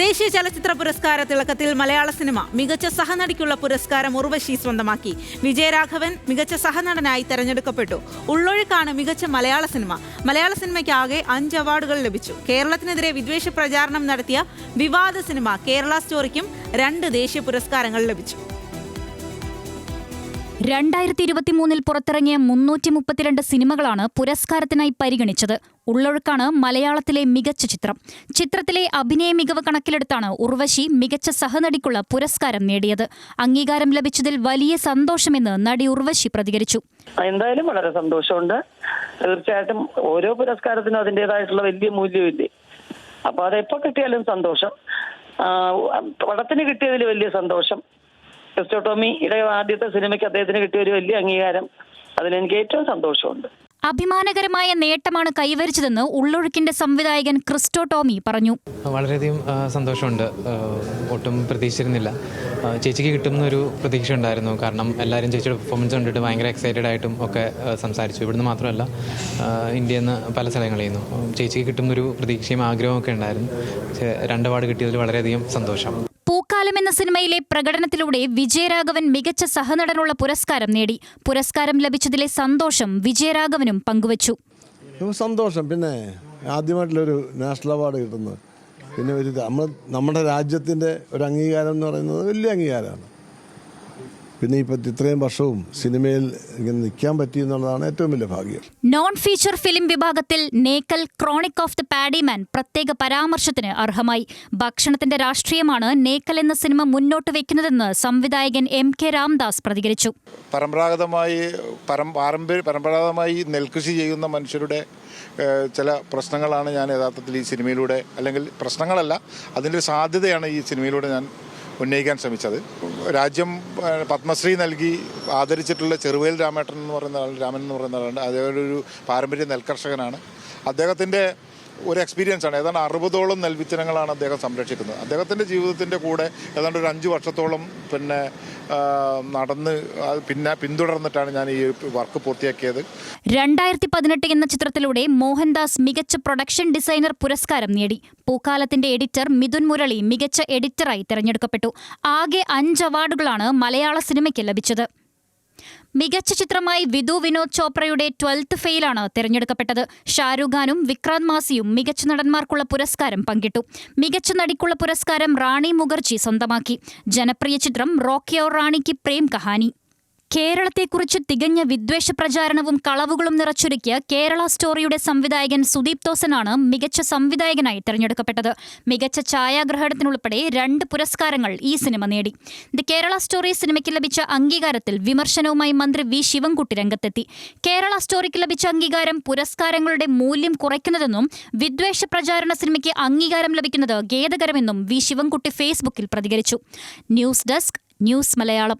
ദേശീയ ചലച്ചിത്ര പുരസ്കാര തിളക്കത്തിൽ മലയാള സിനിമ മികച്ച സഹനടിക്കുള്ള പുരസ്കാരം ഉർവശി സ്വന്തമാക്കി. വിജയരാഘവൻ മികച്ച സഹനടനായി തെരഞ്ഞെടുക്കപ്പെട്ടു. ഉള്ളൊഴുക്കാണ് മികച്ച മലയാള സിനിമ. മലയാള സിനിമയ്ക്ക് ആകെ അഞ്ച് അവാർഡുകൾ ലഭിച്ചു. കേരളത്തിനെതിരെ വിദ്വേഷ പ്രചാരണം നടത്തിയ വിവാദ സിനിമ കേരള സ്റ്റോറിക്കും രണ്ട് ദേശീയ പുരസ്കാരങ്ങൾ ലഭിച്ചു. രണ്ടായിരത്തി ഇരുപത്തിമൂന്നിൽ പുറത്തിറങ്ങിയ മുന്നൂറ്റി മുപ്പത്തിരണ്ട് സിനിമകളാണ് പുരസ്കാരത്തിനായി പരിഗണിച്ചത്. ഉള്ളൊഴുക്കാണ് മലയാളത്തിലെ മികച്ച ചിത്രം. ചിത്രത്തിലെ അഭിനയ മികവ് കണക്കിലെടുത്താണ് ഉർവശി മികച്ച സഹനടിക്കുള്ള പുരസ്കാരം നേടിയത്. അംഗീകാരം ലഭിച്ചതിൽ വലിയ സന്തോഷമെന്ന് നടി ഉർവശി പ്രതികരിച്ചു. എന്തായാലും വളരെ സന്തോഷമുണ്ട്. തീർച്ചയായിട്ടും ഓരോ പുരസ്കാരത്തിനും അതിന്റെതായിട്ടുള്ള വലിയ മൂല്യമില്ലേ? അപ്പൊ അത് എപ്പോ കിട്ടിയാലും സന്തോഷം. പടത്തിന് കിട്ടിയതിൽ വലിയ സന്തോഷം. ക്രിസ്റ്റോ ടോമിയുടെ ആദ്യത്തെ സിനിമയ്ക്ക് അദ്ദേഹത്തിന് കിട്ടിയ ഒരു വലിയ അംഗീകാരം. അതിലെനിക്ക് ഏറ്റവും സന്തോഷമുണ്ട്. അഭിമാനകരമായ നേട്ടമാണ് കൈവരിച്ചതെന്ന് ഉള്ളൊഴുക്കിന്റെ സംവിധായകൻ ക്രിസ്റ്റോ ടോമി പറഞ്ഞു. വളരെയധികം സന്തോഷമുണ്ട്. ഒട്ടും പ്രതീക്ഷിച്ചിരുന്നില്ല. ചേച്ചിക്ക് കിട്ടുന്നൊരു പ്രതീക്ഷ ഉണ്ടായിരുന്നു കാരണം എല്ലാവരും ചേച്ചിയുടെ പെർഫോമൻസ് കണ്ടിട്ട് ഭയങ്കര എക്സൈറ്റഡ് ആയിട്ടും ഒക്കെ സംസാരിച്ചു. ഇവിടുന്ന് മാത്രമല്ല ഇന്ത്യയിൽ നിന്ന് പല സ്ഥലങ്ങളിൽ നിന്നും. ചേച്ചിക്ക് കിട്ടുന്ന ഒരു പ്രതീക്ഷയും ആഗ്രഹവും ഒക്കെ ഉണ്ടായിരുന്നു. പക്ഷേ രണ്ട് അവാർഡ് കിട്ടിയതിൽ വളരെയധികം സന്തോഷം. സിനിമയിലെ പ്രകടനത്തിലൂടെ വിജയരാഘവൻ മികച്ച സഹനടനുള്ള പുരസ്കാരം നേടി. പുരസ്കാരം ലഭിച്ചതിലെ സന്തോഷം വിജയരാഘവനും പങ്കുവച്ചു. സന്തോഷം. പിന്നെ ആദ്യമായിട്ടുള്ളൊരു നാഷണൽ അവാർഡ് കിട്ടുന്നത്. പിന്നെ ഒരു നമ്മൾ നമ്മുടെ രാജ്യത്തിന്റെ ഒരു അംഗീകാരം എന്ന് പറയുന്നത് വലിയ അംഗീകാരമാണ്. പിന്നെ ഇപ്പം ഇത്രയും വർഷവും സിനിമയിൽ ഇങ്ങനെ നിൽക്കാൻ പറ്റി എന്നുള്ളതാണ് ഏറ്റവും വലിയ ഭാഗ്യം. നോൺ ഫീച്ചർ ഫിലിം വിഭാഗത്തിൽ Nekkal chronicle of the paddy man പ്രത്യേക പരാമർശത്തിന് അർഹമായി. ഭക്ഷണത്തിന്റെ രാഷ്ട്രീയമാണ് നേക്കൽ എന്ന സിനിമ മുന്നോട്ട് വെക്കുന്നതെന്ന് സംവിധായകൻ എം കെ രാംദാസ് പ്രതികരിച്ചു. പരമ്പരാഗതമായി പരമ്പരാഗതമായി നെൽകൃഷി ചെയ്യുന്ന മനുഷ്യരുടെ ചില പ്രശ്നങ്ങളാണ് ഞാൻ യഥാർത്ഥത്തിൽ ഈ സിനിമയിലൂടെ അല്ലെങ്കിൽ പ്രശ്നങ്ങളല്ല അതിന്റെ ഒരു സാധ്യതയാണ് ഈ സിനിമയിലൂടെ ഞാൻ ഉന്നയിക്കാൻ ശ്രമിച്ചത്. രാജ്യം പത്മശ്രീ നൽകി ആദരിച്ചിട്ടുള്ള ചെറുവേൽ രാമേട്ടൻ എന്ന് പറയുന്ന ആൾ രാമൻ എന്ന് പറയുന്ന ആളുണ്ട് അദ്ദേഹം ഒരു പാരമ്പര്യ നെൽകർഷകനാണ്. അദ്ദേഹത്തിന്റെ ഒരു എക്സ്പീരിയൻസ് ആണ്. ഏതാണ്ട് അറുപതോളം നെൽവിത്തനങ്ങളാണ് അദ്ദേഹം സംരക്ഷിക്കുന്നത്. അദ്ദേഹത്തിന്റെ ജീവിതത്തിന്റെ കൂടെ ഏതാണ്ട് ഒരു അഞ്ച് വർഷത്തോളം പിന്നെ നടന്ന് പിന്നെ പിന്തുടർന്നിട്ടാണ് ഞാൻ ഈ വർക്ക് പൂർത്തിയാക്കിയത്. രണ്ടായിരത്തി പതിനെട്ട് എന്ന ചിത്രത്തിലൂടെ മോഹൻദാസ് മികച്ച പ്രൊഡക്ഷൻ ഡിസൈനർ പുരസ്കാരം നേടി. പൂക്കാലത്തിന്റെ എഡിറ്റർ മിഥുൻ മുരളി മികച്ച എഡിറ്ററായി തിരഞ്ഞെടുക്കപ്പെട്ടു. ആകെ അഞ്ച് അവാർഡുകളാണ് മലയാള സിനിമയ്ക്ക് ലഭിച്ചത്. മികച്ച ചിത്രമായി വിധു വിനോദ് ചോപ്രയുടെ ട്വൽത്ത് ഫെയിലാണ് തിരഞ്ഞെടുക്കപ്പെട്ടത്. ഷാരൂഖ് ഖാനും വിക്രാന്ത് മാസിയും മികച്ച നടന്മാർക്കുള്ള പുരസ്കാരം പങ്കിട്ടു. മികച്ച നടിക്കുള്ള പുരസ്കാരം റാണി മുഖർജി സ്വന്തമാക്കി. ജനപ്രിയ ചിത്രം റോക്കിയോ റാണിക്ക് പ്രേം കഹാനി. കേരളത്തെക്കുറിച്ച് തികഞ്ഞ വിദ്വേഷ പ്രചാരണവും കളവുകളും നിറച്ചൊരുക്കിയ കേരള സ്റ്റോറിയുടെ സംവിധായകൻ സുദീപ് തോസനാണ് മികച്ച സംവിധായകനായി തെരഞ്ഞെടുക്കപ്പെട്ടത്. മികച്ച ഛായാഗ്രഹണത്തിനുൾപ്പെടെ രണ്ട് പുരസ്കാരങ്ങൾ ഈ സിനിമ നേടി. ദി കേരള സ്റ്റോറി സിനിമയ്ക്ക് ലഭിച്ച അംഗീകാരത്തിൽ വിമർശനവുമായി മന്ത്രി വി ശിവൻകുട്ടി രംഗത്തെത്തി. കേരള സ്റ്റോറിക്ക് ലഭിച്ച അംഗീകാരം പുരസ്കാരങ്ങളുടെ മൂല്യം കുറയ്ക്കുന്നതെന്നും വിദ്വേഷ പ്രചാരണ സിനിമയ്ക്ക് അംഗീകാരം ലഭിക്കുന്നത് ഖേദകരമെന്നും വി ശിവൻകുട്ടി ഫേസ്ബുക്കിൽ പ്രതികരിച്ചു. News desk news Malayalam.